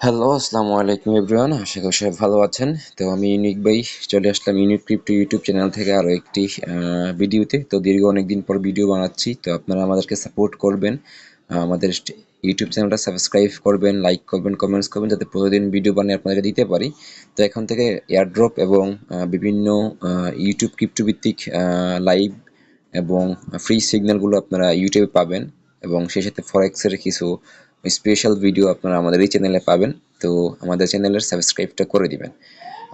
Hello আসসালামু আলাইকুম everyone আশা করি সবাই ভালো আছেন। তো আমি ইউনিক ভাই, চলে আসলাম ইউনিক ক্রিপ্টো ইউটিউব চ্যানেল থেকে আরও একটি ভিডিওতে। তো দীর্ঘ অনেকদিন পর ভিডিও বানাচ্ছি। তো আপনারা আমাদেরকে সাপোর্ট করবেন। আমাদের ইউটিউব চ্যানেলটা সাবস্ক্রাইব করবেন লাইক করবেন কমেন্টস করবেন, যাতে প্রতিদিন ভিডিও বানিয়ে আপনাদেরকে দিতে পারি। তো এখন থেকে এয়ারড্রপ এবং বিভিন্ন ইউটিউব ক্রিপ্টো ভিত্তিক লাইভ এবং ফ্রি সিগন্যালগুলো আপনারা ইউটিউবে পাবেন। এবং সেই সাথে ফরেক্সের কিছু স্পেশাল ভিডিও আপনারা আমাদের এই চ্যানেলে পাবেন। তো আমাদের চ্যানেলের সাবস্ক্রাইবটা করে দিবেন।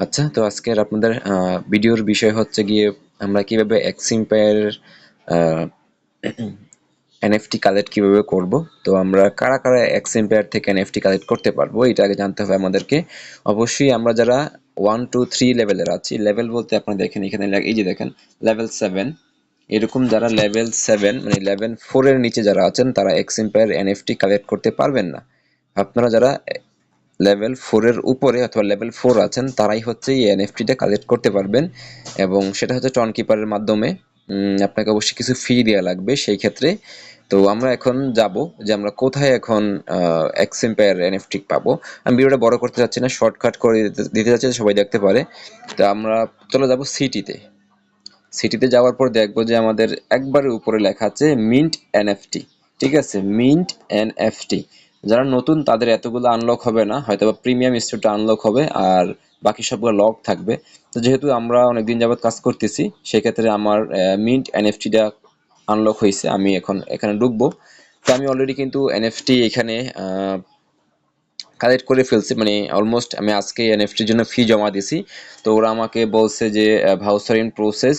আচ্ছা তো আজকের আপনাদের ভিডিওর বিষয় হচ্ছে গিয়ে আমরা কীভাবে এক্সিম্পায়ার এনএফটি কালেক্ট কীভাবে করব? তো আমরা কারা কারা এক্সিম্পায়ার থেকে এনএফটি কালেক্ট করতে পারব, এটা আগে জানতে হবে আমাদেরকে। অবশ্যই আমরা যারা ওয়ান টু থ্রি লেভেলের আছি লেভেল বলতে আপনারা দেখেন, এখানে এই যে দেখেন লেভেল সেভেন এরকম যারা লেভেল সেভেন মানে লেভেল ফোরের নিচে যারা আছেন, তারা এক্স এক্সিম্পায়ার এনএফটি কালেক্ট করতে পারবেন না। আপনারা যারা লেভেল ফোরের উপরে অথবা লেভেল ফোর আছেন, তারাই হচ্ছে এই এনএফটিটা কালেক্ট করতে পারবেন। এবং সেটা হচ্ছে টন কিপারের মাধ্যমে আপনাকে অবশ্যই কিছু ফি দেওয়া লাগবে সেই ক্ষেত্রে। তো আমরা এখন যাব যে আমরা কোথায় এখন এক্সিম্পায়ার এনএফটি পাবো। আমি ভিডিওটা বড় করতে চাচ্ছি না শর্টকাট করে দিতে চাচ্ছি, সবাই দেখতে পারে। তো আমরা চলে যাব সিটিতে সিটিতে যাওয়ার পর দেখব যে আমাদের একবারে উপরে লেখা আছে মিন্ট এনএফটি ঠিক আছে? মিন্ট এনএফটি যারা নতুন, তাদের এতগুলো আনলক হবে না হয়তো বা প্রিমিয়াম স্টোরটা আনলক হবে আর বাকি সবগুলো লক থাকবে। তো যেহেতু আমরা অনেকদিন যাবত কাজ করতেছি, সেক্ষেত্রে আমার মিন্ট এনএফটিটা আনলক হয়েছে, আমি এখন এখানে ঢুকবো। তো আমি অলরেডি কিন্তু এনএফটি এখানে কালেক্ট করে ফেলছি মানে অলমোস্ট আমি আজকে এনএফটির জন্য ফি জমা দিছি। তো ওরা আমাকে বলছে যে ভাউচার ইন প্রসেস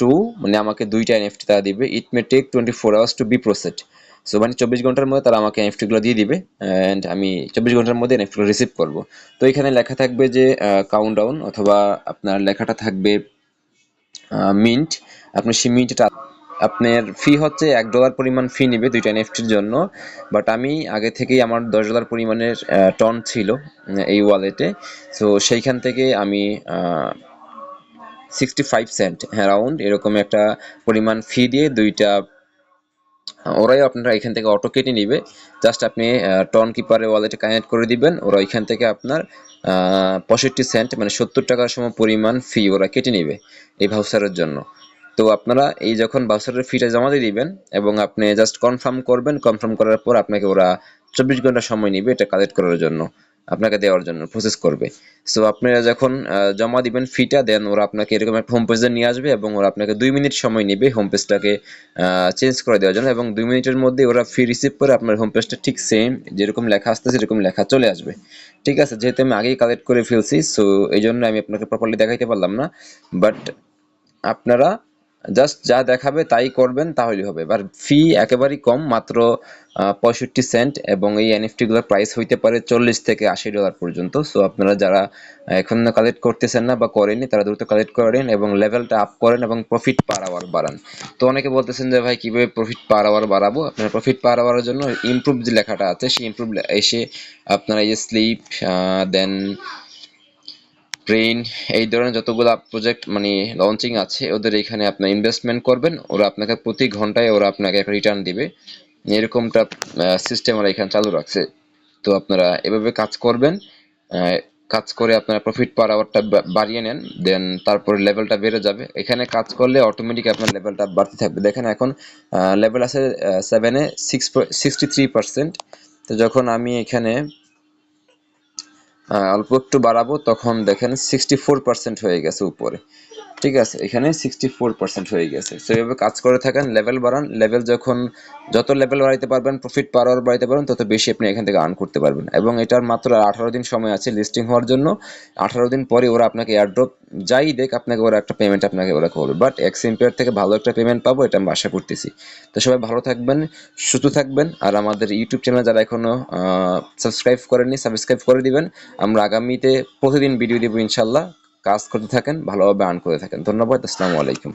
টু মানে আমাকে দুইটা এনএফটি তারা দিবে। It may take twenty four hours to be proceed so মানে চব্বিশ ঘণ্টার মধ্যে তারা আমাকে এনএফটিগুলো দিয়ে দিবে অ্যান্ড আমি চব্বিশ ঘণ্টার মধ্যে এনএফটিগুলো রিসিভ করব। তো এখানে লেখা থাকবে যে কাউন্ট ডাউন অথবা আপনার লেখাটা থাকবে মিন্ট আপনি সেই মিন্টটা আপনার ফি হচ্ছে এক ডলার পরিমাণ ফি নেবে দুইটা এনএফটির জন্য বাট আমি আগে থেকেই আমার দশ ডলার পরিমাণের টন ছিল এই ওয়ালেটে সো সেইখান থেকে আমি সিক্সটি ফাইভ সেন্ট হ্যাঁ রাউন্ড এরকম একটা পরিমাণ ফি দিয়ে দুইটা, ওরাই আপনারা এখান থেকে অটো কেটে নিবে। জাস্ট আপনি টন কিপারের ওয়ালেটে কানেক্ট করে দিবেন, ওরা এখান থেকে আপনার পঁয়ষট্টি সেন্ট মানে সত্তর টাকার সম পরিমাণ ফি ওরা কেটে নিবে, এই ভাউচারের জন্য। তো আপনারা এই যখন ভাউচারের ফিটা জমা দিয়ে দিবেন এবং আপনি জাস্ট কনফার্ম করবেন কনফার্ম করার পর আপনাকে ওরা চব্বিশ ঘণ্টা সময় নিবে এটা কালেক্ট করার জন্য, আপনাকে দেওয়ার জন্য প্রসেস করবে। সো আপনারা যখন জমা দিবেন ফিটা দেন ওরা আপনাকে এরকম একটা হোম পেজে নিয়ে আসবে এবং ওরা আপনাকে দুই মিনিট সময় নেবে হোম পেজটাকে চেঞ্জ করে দেওয়ার জন্য এবং দুই মিনিটের মধ্যে ওরা ফি রিসিভ করে আপনার হোম পেজটা ঠিক সেম যেরকম লেখা আসতে সেরকম লেখা চলে আসবে। ঠিক আছে, যেহেতু আমি আগেই কালেক্ট করে ফেলছি সো এই জন্য আমি আপনাকে প্রপারলি দেখাইতে পারলাম না বাট আপনারা জাস্ট যা দেখাবে তাই করবেন, তাহলেই হবে। এবার ফি একেবারেই কম, মাত্র পঁয়ষট্টি সেন্ট এবং এই এনএফটি গুলোর প্রাইস হইতে পারে চল্লিশ থেকে আশি ডলার পর্যন্ত। সো আপনারা যারা এখন কালেক্ট করতেছেন না বা করেনি তারা দ্রুত কালেক্ট করেন এবং লেভেলটা আপ করেন এবং প্রফিট পার আওয়ার বাড়ান। তো অনেকে বলতেছেন যে, ভাই, কীভাবে প্রফিট পার আওয়ার বাড়াবো? আপনার প্রফিট পার আওয়ারের জন্য ইমপ্রুভ যে লেখাটা আছে, সেই ইমপ্রুভ এসে আপনারা এই স্লিপ দেন ট্রেন এই ধরনের যতগুলো প্রজেক্ট মানে লঞ্চিং আছে, ওদের এখানে আপনার ইনভেস্টমেন্ট করবেন, ওরা আপনাকে প্রতি ঘন্টায় ওরা আপনাকে একটা রিটার্ন দিবে। এরকমটা সিস্টেম ওরা এখানে চালু রাখছে। তো আপনারা এভাবে কাজ করবেন কাজ করে আপনারা প্রফিট পার আওয়ারটা বাড়িয়ে নেন দেন তারপরে লেভেলটা বেড়ে যাবে। এখানে কাজ করলে অটোমেটিক আপনার লেভেলটা বাড়তে থাকবে। দেখেন এখন লেভেল আছে সেভেনে সিক্স সিক্সটি থ্রি পার্সেন্ট তো যখন আমি এখানে অল্প একটু বাড়াবো তখন দেখেন সিক্সটি ফোর পার্সেন্ট হয়ে গেছে উপরে। ঠিক আছে, এখানে সিক্সটি ফোর পার্সেন্ট হয়ে গেছে। তো এইভাবে কাজ করে থাকেন লেভেল বাড়ান। লেভেল যখন, যত লেভেল বাড়াইতে পারবেন প্রফিট পার আওয়ার বাড়াইতে পারবেন, তত বেশি আপনি এখান থেকে আর্ন করতে পারবেন। এবং এটার মাত্র আঠারো দিন সময় আছে লিস্টিং হওয়ার জন্য। আঠারো দিন পরে ওরা আপনাকে এয়ারড্রপ যাই দেখ আপনাকে ওরা একটা পেমেন্ট আপনাকে ওরা করবে। বাট এক্স এম্পিয়ার থেকে ভালো একটা পেমেন্ট পাবো, এটা আমি আশা করতেছি। তো সবাই ভালো থাকবেন, সুস্থ থাকবেন। আর আমাদের ইউটিউব চ্যানেল যারা এখনও সাবস্ক্রাইব করেননি সাবস্ক্রাইব করে দিবেন। আমরা আগামীতে প্রতিদিন ভিডিও দিব ইনশাল্লাহ। কাজ করতে থাকেন ভালোভাবে আর্ন করে থাকেন। ধন্যবাদ আসসালামু আলাইকুম।